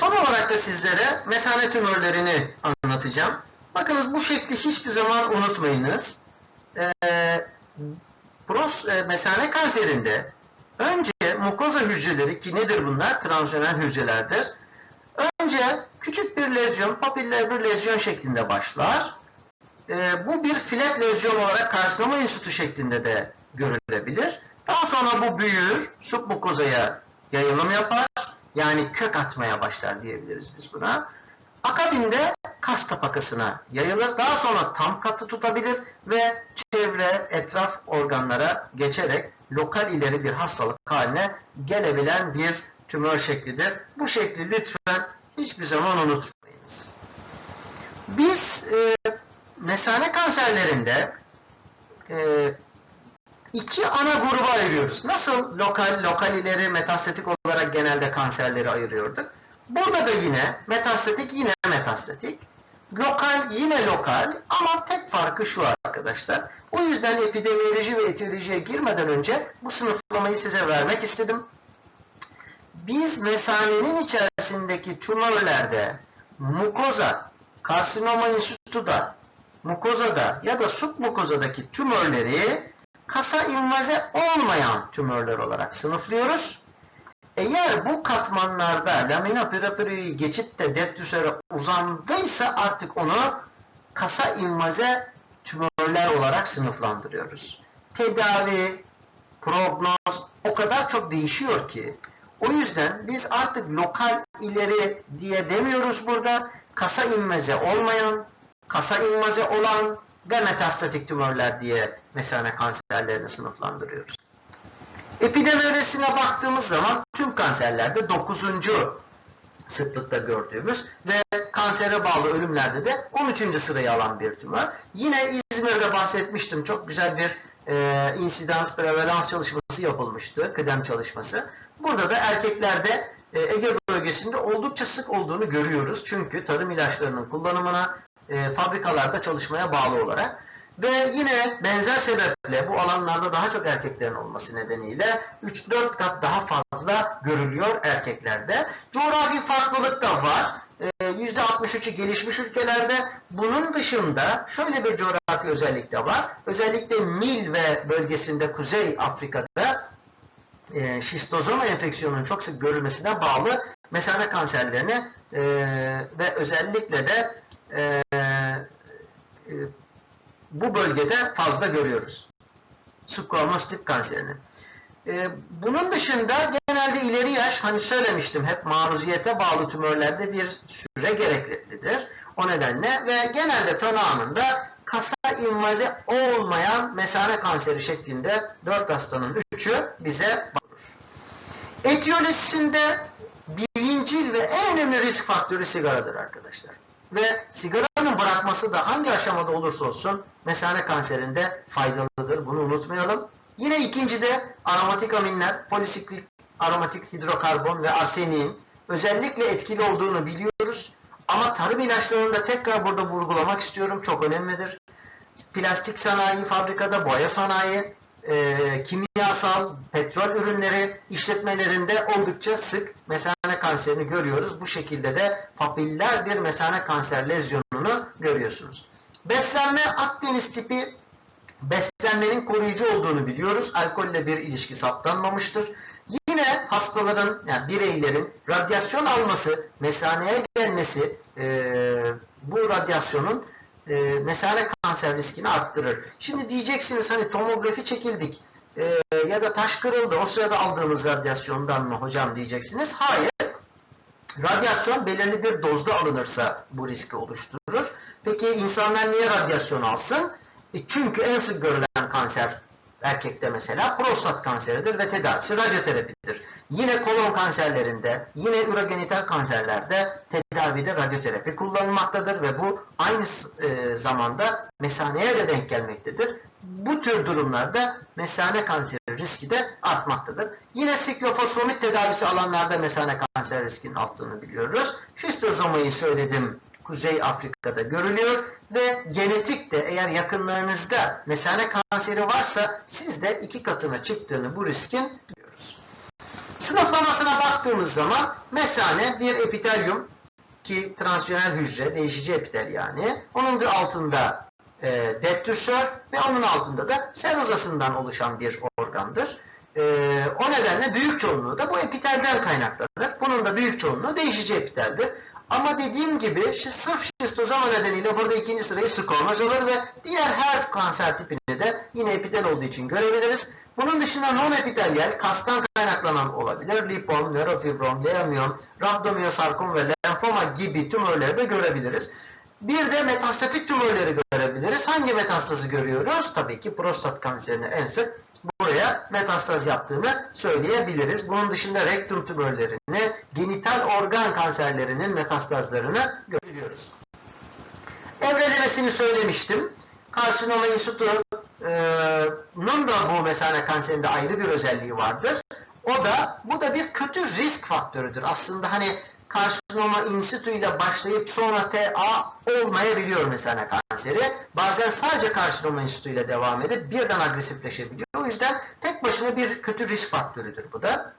Son olarak da sizlere mesane tümörlerini anlatacağım. Bakınız bu şekli hiçbir zaman unutmayınız. Ee, pros, e, mesane kanserinde önce mukoza hücreleri ki nedir bunlar? Transjönel hücrelerdir. Önce küçük bir lezyon, papiller bir lezyon şeklinde başlar. Ee, bu bir filet lezyon olarak karsinoma insütü şeklinde de görülebilir. Daha sonra bu büyür, submukozaya yayılım yapar. Yani kök atmaya başlar diyebiliriz biz buna. Akabinde kas tabakasına yayılır. Daha sonra tam katı tutabilir ve çevre, etraf organlara geçerek lokal ileri bir hastalık haline gelebilen bir tümör şeklidir. Bu şekli lütfen hiçbir zaman unutmayınız. Biz e, mesane kanserlerinde e, iki ana gruba ayırıyoruz. Nasıl lokal, lokal ileri metastatik olarak genelde kanserleri ayırıyorduk. Burada da yine metastatik yine metastatik. Lokal yine lokal ama tek farkı şu arkadaşlar. O yüzden epidemiyoloji ve etiyolojiye girmeden önce bu sınıflamayı size vermek istedim. Biz mesanenin içerisindeki tümörlerde mukoza, karsinoma insütuda, mukozada ya da submukozadaki tümörleri kasa invaze olmayan tümörler olarak sınıflıyoruz. Eğer bu katmanlarda lamina periferiyi geçip de deftüsere uzandıysa artık onu kasa invaze tümörler olarak sınıflandırıyoruz. Tedavi, prognoz o kadar çok değişiyor ki o yüzden biz artık lokal ileri diye demiyoruz burada. Kasa inmeze olmayan, kasa inmeze olan ve metastatik tümörler diye mesane kanserlerini sınıflandırıyoruz. Epidemiolojisine baktığımız zaman tüm kanserlerde 9. sıklıkta gördüğümüz ve kansere bağlı ölümlerde de 13. sırayı alan bir tümör. Yine İzmir'de bahsetmiştim. Çok güzel bir e, insidans prevalans çalışması yapılmıştı. Kıdem çalışması. Burada da erkeklerde e, Ege bölgesinde oldukça sık olduğunu görüyoruz. Çünkü tarım ilaçlarının kullanımına e, fabrikalarda çalışmaya bağlı olarak ve yine benzer sebeple bu alanlarda daha çok erkeklerin olması nedeniyle 3-4 kat daha fazla görülüyor erkeklerde. Coğrafi farklılık da var. E, %63'ü gelişmiş ülkelerde. Bunun dışında şöyle bir coğrafi özellik de var. Özellikle Nil ve bölgesinde Kuzey Afrika'da e, şistozoma enfeksiyonunun çok sık görülmesine bağlı mesane kanserlerini e, ve özellikle de e, e, bu bölgede fazla görüyoruz. Squamous tip kanserini. E, bunun dışında genelde ileri yaş, hani söylemiştim hep maruziyete bağlı tümörlerde bir süre gereklidir. O nedenle ve genelde tanı anında kasa invaze olmayan mesane kanseri şeklinde 4 hastanın 3'ü bize bakılır. Etiyolojisinde birincil ve en önemli risk faktörü sigaradır arkadaşlar. Ve sigaranın bırakması da hangi aşamada olursa olsun mesane kanserinde faydalıdır. Bunu unutmayalım. Yine ikincide aromatik aminler, polisiklik aromatik hidrokarbon ve arseniğin özellikle etkili olduğunu biliyoruz. Ama tarım ilaçlarını da tekrar burada vurgulamak istiyorum. Çok önemlidir. Plastik sanayi, fabrikada boya sanayi, e, kimyasal, petrol ürünleri işletmelerinde oldukça sık mesane kanserini görüyoruz. Bu şekilde de papiller bir mesane kanser lezyonunu görüyorsunuz. Beslenme Akdeniz tipi beslenmenin koruyucu olduğunu biliyoruz. Alkolle bir ilişki saptanmamıştır. Yine hastaların, yani bireylerin radyasyon alması, mesaneye gelmesi e, bu radyasyonun e, mesane kanser riskini arttırır. Şimdi diyeceksiniz hani tomografi çekildik e, ya da taş kırıldı o sırada aldığımız radyasyondan mı hocam diyeceksiniz. Hayır. Radyasyon belirli bir dozda alınırsa bu riski oluşturur. Peki insanlar niye radyasyon alsın? E çünkü en sık görülen kanser erkekte mesela prostat kanseridir ve tedavisi radyoterapidir. Yine kolon kanserlerinde, yine ürogenital kanserlerde tedavide radyoterapi kullanılmaktadır ve bu aynı e, zamanda mesaneye de denk gelmektedir. Bu tür durumlarda mesane kanseri riski de artmaktadır. Yine siklofosfamid tedavisi alanlarda mesane kanser riskinin arttığını biliyoruz. Şistozomayı söyledim. Kuzey Afrika'da görülüyor ve genetik de eğer yakınlarınızda mesane kanseri varsa sizde iki katına çıktığını bu riskin biliyoruz. Sınıflamasına baktığımız zaman mesane bir epitelyum ki transiyonel hücre, değişici epitel yani. Onun da altında e, detrüsör ve onun altında da serozasından oluşan bir organdır. E, o nedenle büyük çoğunluğu da bu epitelden kaynaklanır. Bunun da büyük çoğunluğu değişici epiteldir. Ama dediğim gibi sırf şistozoma nedeniyle burada ikinci sırayı skormaz olur ve diğer her kanser tipini de yine epitel olduğu için görebiliriz. Bunun dışında non-epitelyal kastan kaynaklanan olabilir. Lipom, nörofibrom, leamion, rabdomyosarkom ve lenfoma gibi tümörleri de görebiliriz. Bir de metastatik tümörleri görebiliriz. Hangi metastazı görüyoruz? Tabii ki prostat kanserine en sık buraya metastaz yaptığını söyleyebiliriz. Bunun dışında rektum tümörlerini, genital organ kanserlerinin metastazlarını görüyoruz. Evrelemesini söylemiştim. Karsinoma insitu'nun da bu mesane kanserinde ayrı bir özelliği vardır. O da, bu da bir kötü risk faktörüdür. Aslında hani karsinoma in situ ile başlayıp sonra TA olmayabiliyor mesane kanseri. Bazen sadece karsinoma in situ ile devam edip birden agresifleşebiliyor. O yüzden tek başına bir kötü risk faktörüdür bu da.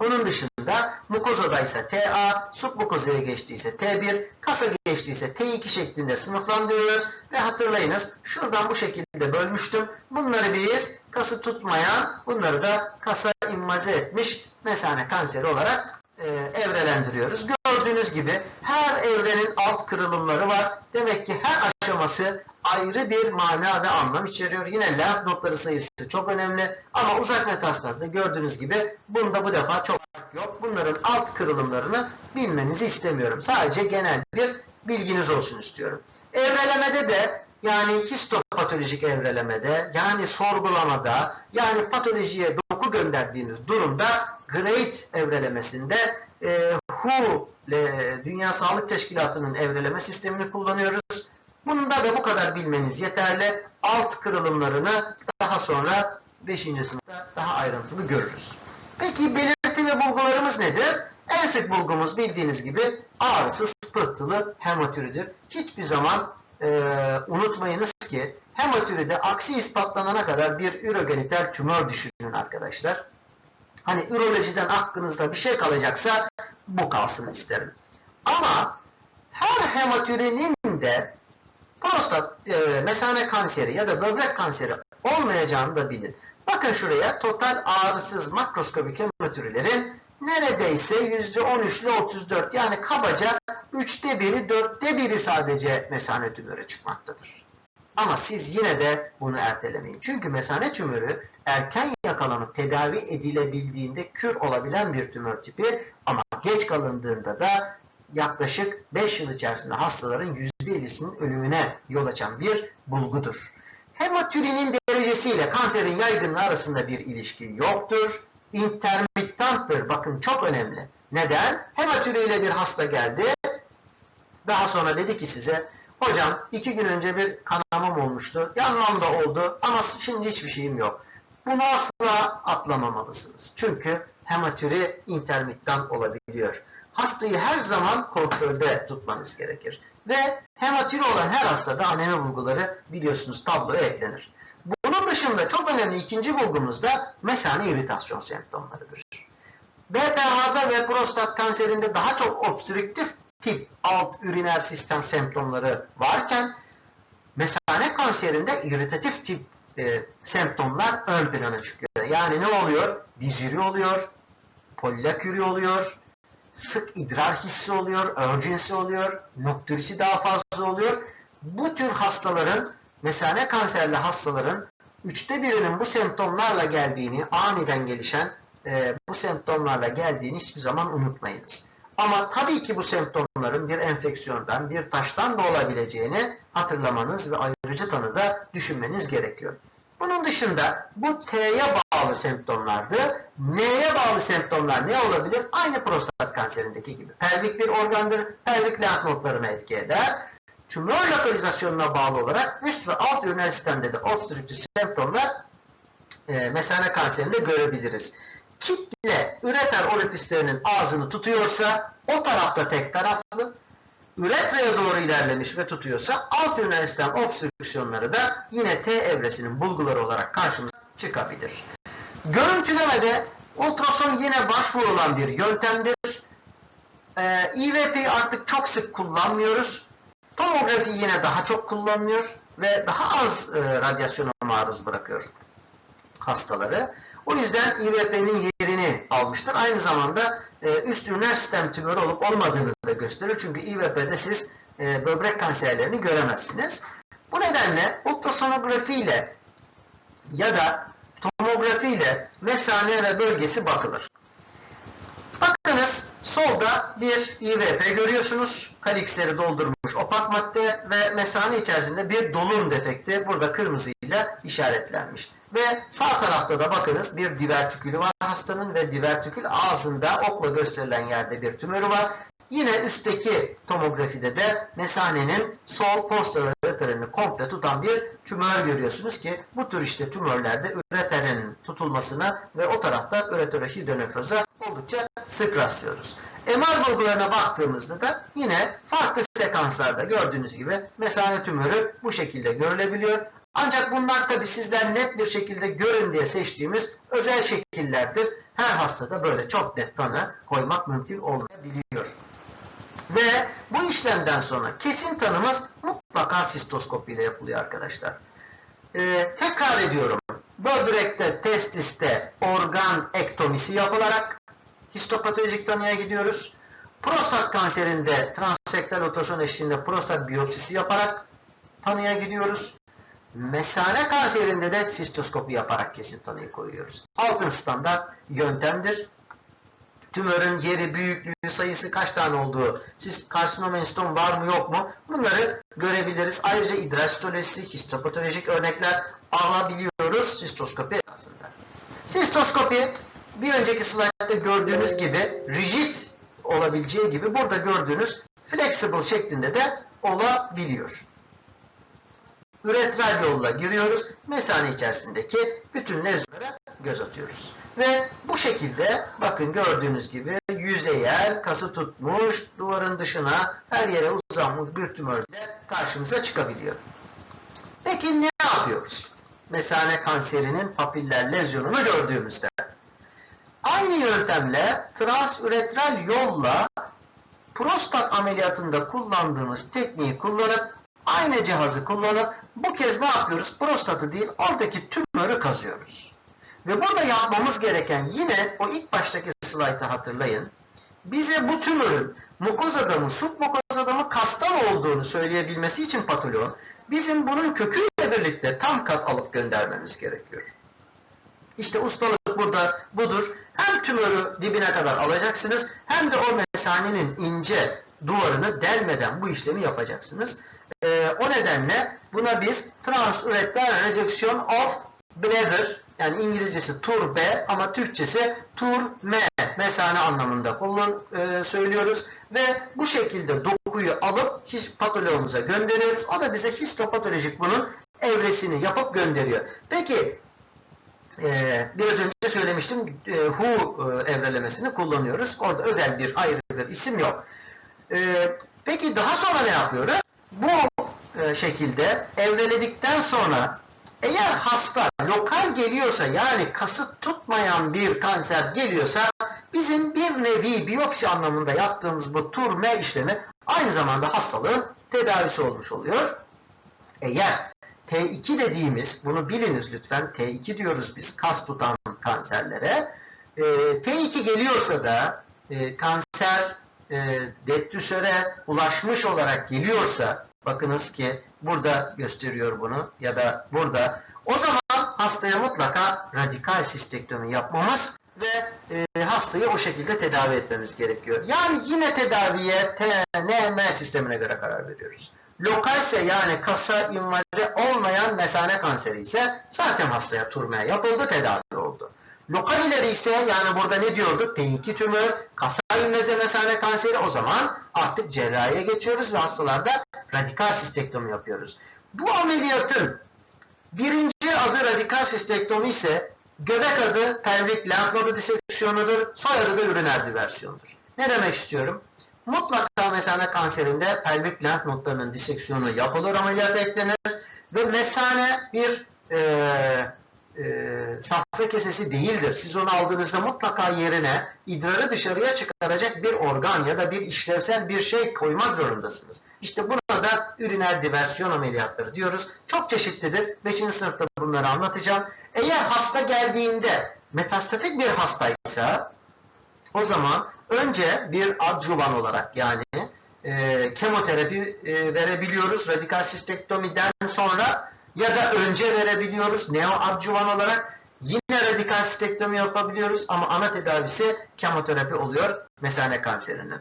Onun dışında mukozada ise TA, submukozaya geçtiyse T1, kasa geçtiyse T2 şeklinde sınıflandırıyoruz ve hatırlayınız şuradan bu şekilde bölmüştüm. Bunları biz kası tutmayan, bunları da kasa invaze etmiş mesane kanseri olarak e, evrelendiriyoruz. Gördüğünüz gibi her evrenin alt kırılımları var. Demek ki her aşaması ayrı bir mana ve anlam içeriyor. Yine lenf notları sayısı çok önemli ama uzak metastazda gördüğünüz gibi bunda bu defa çok yok. Bunların alt kırılımlarını bilmenizi istemiyorum. Sadece genel bir bilginiz olsun istiyorum. Evrelemede de yani histopatolojik evrelemede yani sorgulamada yani patolojiye doku gönderdiğiniz durumda grade evrelemesinde e, WHO ile Dünya Sağlık Teşkilatı'nın evreleme sistemini kullanıyoruz. Bunda da bu kadar bilmeniz yeterli. Alt kırılımlarını daha sonra 5. sınıfta daha ayrıntılı görürüz. Peki belirti ve bulgularımız nedir? En sık bulgumuz bildiğiniz gibi ağrısız pıhtılı hematüridir. Hiçbir zaman e, unutmayınız ki hematüride aksi ispatlanana kadar bir ürogenital tümör düşünün arkadaşlar. Hani ürolojiden aklınızda bir şey kalacaksa bu kalsın isterim. Ama her hematürinin de prostat, e, mesane kanseri ya da böbrek kanseri olmayacağını da bilin. Bakın şuraya total ağrısız makroskopik hematürlerin neredeyse %13 ile 34 yani kabaca 3'te biri 4'te biri sadece mesane tümörü çıkmaktadır. Ama siz yine de bunu ertelemeyin. Çünkü mesane tümörü erken yakalanıp tedavi edilebildiğinde kür olabilen bir tümör tipi ama geç kalındığında da yaklaşık 5 yıl içerisinde hastaların %50'sinin ölümüne yol açan bir bulgudur. Hematürinin derecesiyle kanserin yaygınlığı arasında bir ilişki yoktur. Intermittanttır. Bakın çok önemli. Neden? Hematürüyle bir hasta geldi. Daha sonra dedi ki size hocam iki gün önce bir kanamam olmuştu. Yanmam da oldu ama şimdi hiçbir şeyim yok. Bunu asla atlamamalısınız. Çünkü hematüri intermittan olabiliyor. Hastayı her zaman kontrolde tutmanız gerekir. Ve hematüri olan her hastada anemi bulguları biliyorsunuz tabloya eklenir. Bunun dışında çok önemli ikinci bulgumuz da mesane iritasyon semptomlarıdır. BPH'da ve prostat kanserinde daha çok obstrüktif tip alt üriner sistem semptomları varken mesane kanserinde iritatif tip e, semptomlar ön plana çıkıyor. Yani ne oluyor? Dizüri oluyor, polilaküri oluyor, sık idrar hissi oluyor, urgency oluyor, nokturisi daha fazla oluyor. Bu tür hastaların, mesane kanserli hastaların üçte birinin bu semptomlarla geldiğini, aniden gelişen e, bu semptomlarla geldiğini hiçbir zaman unutmayınız. Ama tabii ki bu semptomların bir enfeksiyondan, bir taştan da olabileceğini hatırlamanız ve ayrıcı tanıda düşünmeniz gerekiyor. Bunun dışında bu T'ye bağlı semptomlardı. N'ye bağlı semptomlar ne olabilir? Aynı prostat kanserindeki gibi. Pelvik bir organdır. Pelvik lenf nodlarına etki eder. Tümör lokalizasyonuna bağlı olarak üst ve alt üriner sistemde de obstrüktif semptomlar e, mesane kanserinde görebiliriz. Kitle üreter orificelerinin ağzını tutuyorsa o tarafta tek taraflı, üretraya doğru ilerlemiş ve tutuyorsa alt üriner sistem obstrüksiyonları da yine T evresinin bulguları olarak karşımıza çıkabilir. Görüntülemede Ultrason yine başvurulan bir yöntemdir. Ee, İVP artık çok sık kullanmıyoruz. Tomografi yine daha çok kullanılıyor ve daha az e, radyasyona maruz bırakıyor hastaları. O yüzden İVP'nin yerini almıştır. Aynı zamanda e, üst üriner sistem tümörü olup olmadığını da gösterir. Çünkü İVP'de siz e, böbrek kanserlerini göremezsiniz. Bu nedenle ultrasonografi ile ya da tomografi ile mesane ve bölgesi bakılır. Bakınız solda bir İVP görüyorsunuz. Kalixleri doldurmuş opak madde ve mesane içerisinde bir dolum defekti burada kırmızıyla işaretlenmiş. Ve sağ tarafta da bakınız bir divertikülü var hastanın ve divertikül ağzında okla gösterilen yerde bir tümörü var. Yine üstteki tomografide de mesanenin sol posteroreterini komple tutan bir tümör görüyorsunuz ki bu tür işte tümörlerde üreterin tutulmasına ve o tarafta üreterohidronefroza oldukça sık rastlıyoruz. MR bulgularına baktığımızda da yine farklı sekanslarda gördüğünüz gibi mesane tümörü bu şekilde görülebiliyor. Ancak bunlar tabi sizler net bir şekilde görün diye seçtiğimiz özel şekillerdir. Her hastada böyle çok net tanı koymak mümkün olmayabiliyor. Ve bu işlemden sonra kesin tanımız mutlaka sistoskopi ile yapılıyor arkadaşlar. Ee, tekrar ediyorum. Böbrekte, testiste organ ektomisi yapılarak histopatolojik tanıya gidiyoruz. Prostat kanserinde transrektal ultrason eşliğinde prostat biyopsisi yaparak tanıya gidiyoruz. Mesane kanserinde de sistoskopi yaparak kesin tanıyı koyuyoruz. Altın standart yöntemdir. Tümörün yeri, büyüklüğü, sayısı kaç tane olduğu, siz karsinomenstom var mı yok mu bunları görebiliriz. Ayrıca idrar histolojisi, histopatolojik örnekler alabiliyoruz sistoskopi esasında. Sistoskopi bir önceki slaytta gördüğünüz gibi rigid olabileceği gibi burada gördüğünüz flexible şeklinde de olabiliyor. Üretral yolla giriyoruz. Mesane içerisindeki bütün lezyonlara göz atıyoruz. Ve bu şekilde bakın gördüğünüz gibi yüzeyel, kası tutmuş, duvarın dışına her yere uzanmış bir tümörle karşımıza çıkabiliyor. Peki ne yapıyoruz? Mesane kanserinin papiller lezyonunu gördüğümüzde. Aynı yöntemle transüretral yolla prostat ameliyatında kullandığımız tekniği kullanıp aynı cihazı kullanıp bu kez ne yapıyoruz? Prostatı değil oradaki tümörü kazıyoruz. Ve burada yapmamız gereken yine o ilk baştaki slaytı hatırlayın. Bize bu tümörün mukozada mı, submukozada mı kastan olduğunu söyleyebilmesi için patoloğun bizim bunun köküyle birlikte tam kat alıp göndermemiz gerekiyor. İşte ustalık burada budur. Hem tümörü dibine kadar alacaksınız hem de o mesanenin ince duvarını delmeden bu işlemi yapacaksınız. O nedenle buna biz transüreter resection of bladder yani İngilizcesi tur B ama Türkçesi tur M mesane anlamında kullan, e, söylüyoruz ve bu şekilde dokuyu alıp patoloğumuza gönderiyoruz. O da bize histopatolojik bunun evresini yapıp gönderiyor. Peki e, biraz önce söylemiştim e, WHO e, evrelemesini kullanıyoruz. Orada özel bir ayrı bir isim yok. E, peki daha sonra ne yapıyoruz? Bu e, şekilde evreledikten sonra eğer hasta lokal geliyorsa yani kasıt tutmayan bir kanser geliyorsa bizim bir nevi biyopsi anlamında yaptığımız bu turme işlemi aynı zamanda hastalığın tedavisi olmuş oluyor. Eğer T2 dediğimiz, bunu biliniz lütfen, T2 diyoruz biz kas tutan kanserlere. E, T2 geliyorsa da e, kanser e, ulaşmış olarak geliyorsa, bakınız ki burada gösteriyor bunu ya da burada, o zaman hastaya mutlaka radikal sistektomi yapmamız ve e, hastayı o şekilde tedavi etmemiz gerekiyor. Yani yine tedaviye TNM sistemine göre karar veriyoruz. Lokalse yani kasa invaze olmayan mesane kanseri ise zaten hastaya turmaya yapıldı, tedavi oldu. Lokal ileri ise yani burada ne diyorduk? T2 tümör, kasa invaze mesane kanseri o zaman artık cerrahiye geçiyoruz ve hastalarda radikal sistektomi yapıyoruz. Bu ameliyatın birinci adı radikal sistektomi ise göbek adı pelvik lenf nodu diseksiyonudur, soyadı da üriner diversiyonudur. Ne demek istiyorum? Mutlaka mesane kanserinde pelvik lenf nodlarının diseksiyonu yapılır, ameliyat eklenir ve mesane bir e, e, safra kesesi değildir. Siz onu aldığınızda mutlaka yerine idrarı dışarıya çıkaracak bir organ ya da bir işlevsel bir şey koymak zorundasınız. İşte buna da üriner diversiyon ameliyatları diyoruz. Çok çeşitlidir. 5. sınıfta bunları anlatacağım. Eğer hasta geldiğinde metastatik bir hastaysa o zaman önce bir adjuvan olarak yani e, kemoterapi e, verebiliyoruz radikal sistektomiden sonra ya da önce verebiliyoruz neoadjuvan olarak yine radikal sistektomi yapabiliyoruz ama ana tedavisi kemoterapi oluyor mesane kanserinin.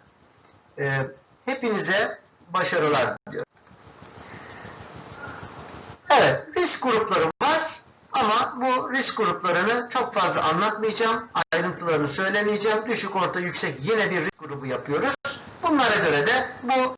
E, hepinize başarılar diliyorum. Evet, risk grupları var ama bu risk gruplarını çok fazla anlatmayacağım. Ayrıntılarını söylemeyeceğim. Düşük, orta, yüksek yine bir risk grubu yapıyoruz. Bunlara göre de bu